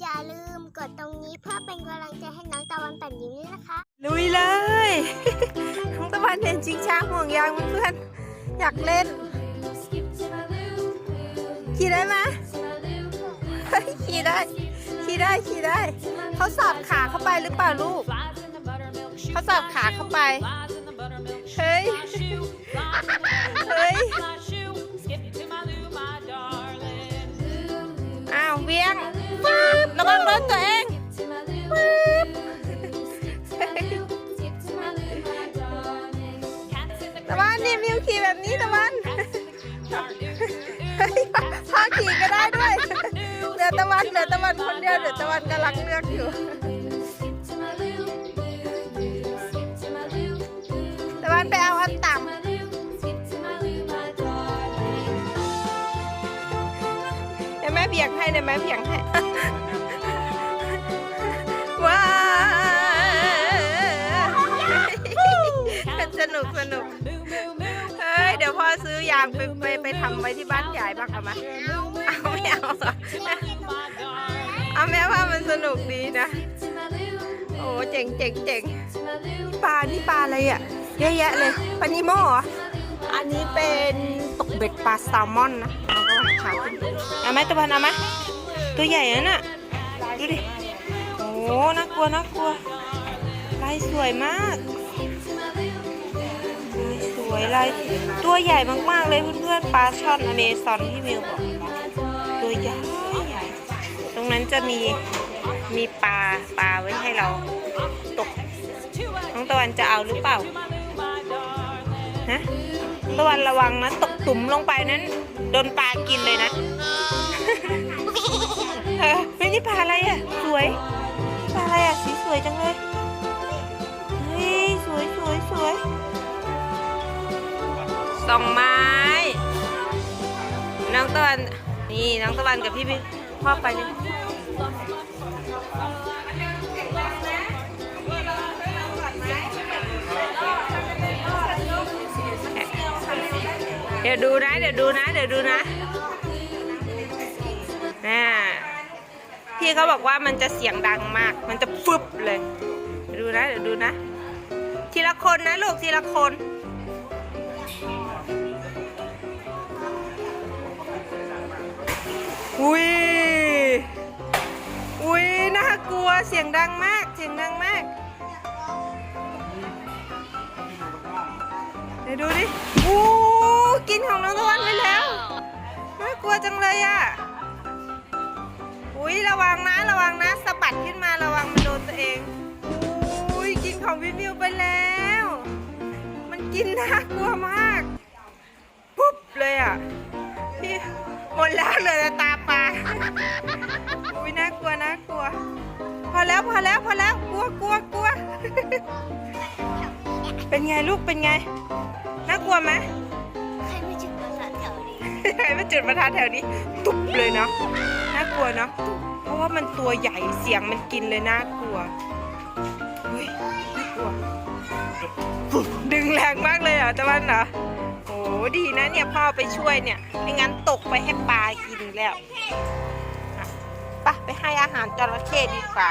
อย่าลืมกดตรงนี้เพื่อเป็นกำลังใจให้น้องตะวันแต่นยิ้มด้วยนะคะ ลุยเลย น้องตะวันเห็นชิงช้าห่วงยางเพื่อนอยากเล่น ขี่ได้ไหมขี่ได้ ขี่ได้ ขี่ได้ เขาสอบขาเข้าไปหรือเปล่าลูก เขาสอบขาเข้าไป เฮ้ย เฮ้ย มิวขี่แบบนี้ตะวันเฮ้ยพ่อขี่ก็ได้ด้วย เหลือตะวันเหลือตะวันคนเดียวเหลือตะวันกำลังเลือกอยู่ ตะวันไปเอาอันต่ำเดี๋ยวแม่เบี่ยงให้เดี๋ยวแม่เบี่ยงให้ว้าวสนุกสนุกางไปไปไปทำไว้ที่บ้านใหญ่บ้างเอามาเอาไม่เอาเอาแม่ว่ามันสนุกดีนะ โอ้เจ๋งเจ๋งเจ๋งปลานี่ปลาอะไรอะเยอะแยะเลยปลานิโมเหรออันนี้เป็นตกเบ็ดปลาแซลมอนนะเอาก็ขาขึ้นเอาไหมตะวันเอาไหมตัวใหญ่นะน่ะดูดิโอ้น่ากลัวน่ากลัวลายสวยมาก ลายตัวใหญ่มากๆเลยเพื่อนๆปลาช่อนอเมซอนที่มิวบอกตัวใหญ่ใหญ่ ตรงนั้นจะมีมีปลาปลาไว้ให้เราตกน้องตะวันจะเอาหรือเปล่าฮะตะวันระวังนะตกตุ่มลงไปนั้นโดนปลากินเลยนะเออไม่นี่ปลาอะไรอะสวยปลาอะไรอะสีสวยจังเลย สองไม้ น้องตะวันนี่น้องตะวันกับพี่พี่พ่อไปนี่เดี๋ยวดูนะ เดี๋ยวดูนะ เดี๋ยวดูนะน่าพี่เขาบอกว่ามันจะเสียงดังมาก มันจะฟึบเลยเดี๋ยวดูนะ เดี๋ยวดูนะ ทีละคนนะลูกทีละคน อุ้ย อุ้ยน่ากลัวเสียงดังมาก เสียงดังมากเดี๋ยวดูดิอู้กินของน้องตะวันไปแล้ว น่ากลัวจังเลยอะ อุ้ยระวังนะระวังนะสะบัดขึ้นมาระวังมันโดนตัวเอง อุ้ยกินของพี่มิวไปแล้ว มันกินน่ากลัวมาก ปุ๊บเลยอะ พี่หมดแล้วเลยแต่ตา อุ้ยน่ากลัวน่ากลัว พอแล้วพอแล้วพอแล้วกลัวกลัวกลัว เป็นไงลูกเป็นไง น่ากลัวไหมใครไม่จุดประทัดแถวนี้ใครมาจุดประทัดแถวนี้ ตุบเลยเนาะ น่ากลัวเนาะ เพราะว่ามันตัวใหญ่เสียงมันกินเลยน่ากลัวเฮ้ยน่ากลัว ดึงแรงมากเลยเหรอตะวันเหรอโอ้ดีนะเนี่ยพ่อไปช่วยเนี่ยไม่งั้นตกไปให้ปลากินแล้ว อะไปไปให้อาหารจระเข้ดีกว่า